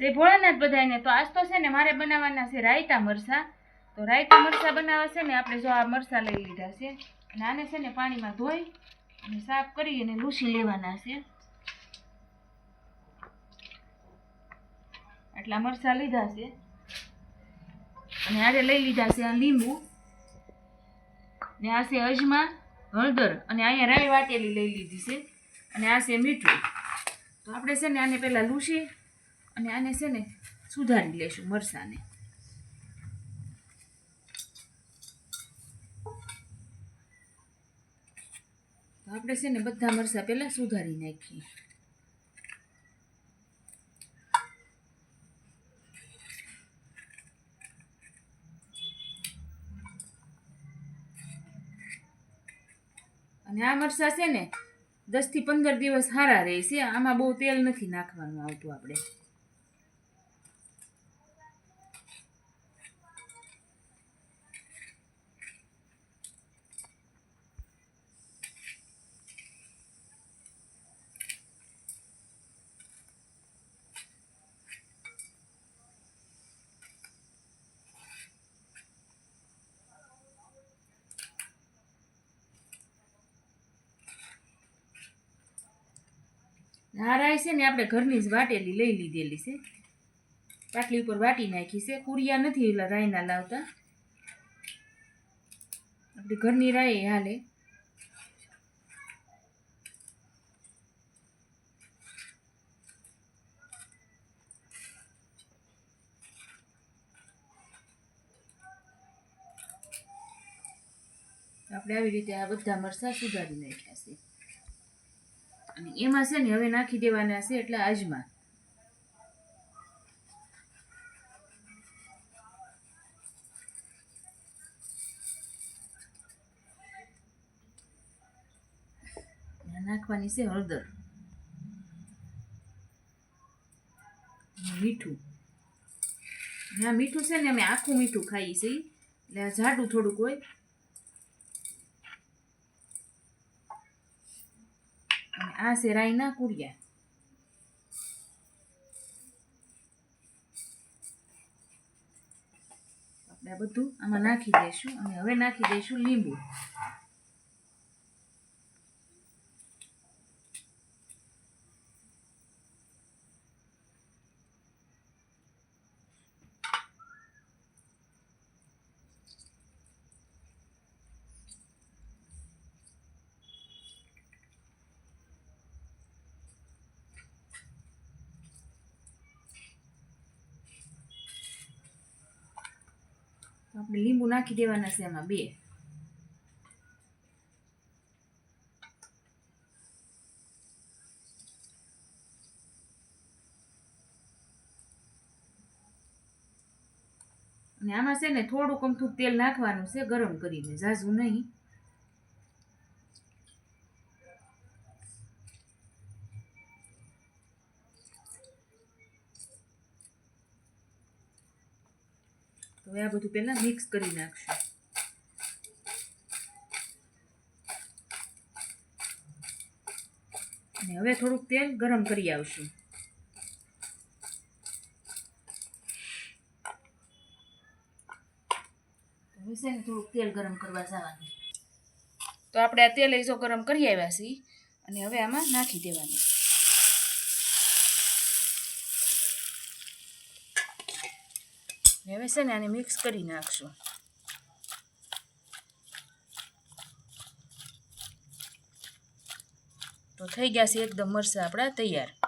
જય ભોળાનાથ બધાને તો આજ તો છે ને મારે બનાવવાના છે રાયતા મરસા તો રાયતા મરસા બનાવવા છે ને આપણે જો આ મરસા લઈ લીધા છે. અને આને છે ને પાણીમાં ધોઈ અને સાફ કરી અને લૂસી લેવાના છે. આટલા મરસા લીધા છે. અને આરે લઈ લીધા છે આ લીંબુ. ને આ છે અજમા, હળદર અને અહીંયા રાઈ વાટેલી લઈ લીધી છે. અને આ છે મીઠું. તો આપણે છે ને આને પહેલાં લૂસી અને આને છે ને સુધારી લેશું મરસાને. આપણે છે ને બધા મરસા પહેલાં સુધારી નાખીએ. અને આ મરસા છે ને દસથી પંદર દિવસ સારા રહે છે આમાં બહુ તેલ નથી નાખવાનું આવતું આપણે. રાઈ છે ને આપણે ઘરની જ વાટેલી લઈ લીધેલી છે. પાટલી ઉપર વાટી નાખી છે. કુરિયા નથી એટલે રાઈના લાવતા. આપણી ઘરની રાઈ હાલે. આપણે આવી રીતે આ બધા મરચાં સુધારી નાખ્યા છે. અને એમાં છે ને હવે નાખી દેવાના છે એટલે આજમાં. નાખવાની છે હળદર. મીઠું. હા મીઠું છે ને અમે આખું મીઠું ખાઈએ છીએ. એટલે જાડું થોડુંક હોય. અને આ છે રાઈના કુરિયા બધું આમાં નાખી દઈશું અને હવે નાખી દઈશું લીંબુ આપણે લીંબુ નાખી દેવાના છે એમાં બે અને આમાં છે ને થોડુંક અમથું તેલ નાખવાનું છે, ગરમ કરીને. ઝાઝું નહીં. હવે આ બધું પહેલાં મિક્સ કરી નાખશું. અને હવે થોડુંક તેલ ગરમ કરી આવશું. હવે છે ને થોડુંક તેલ ગરમ કરવા જવાનું. તો આપણે આ તેલ જો ગરમ કરી આવ્યા છીએ અને હવે આમાં નાખી દેવાનું. હવે છે ને આને મિક્સ કરી નાખશું. તો થઈ ગયા છે, એકદમ મરચાં આપણા તૈયાર.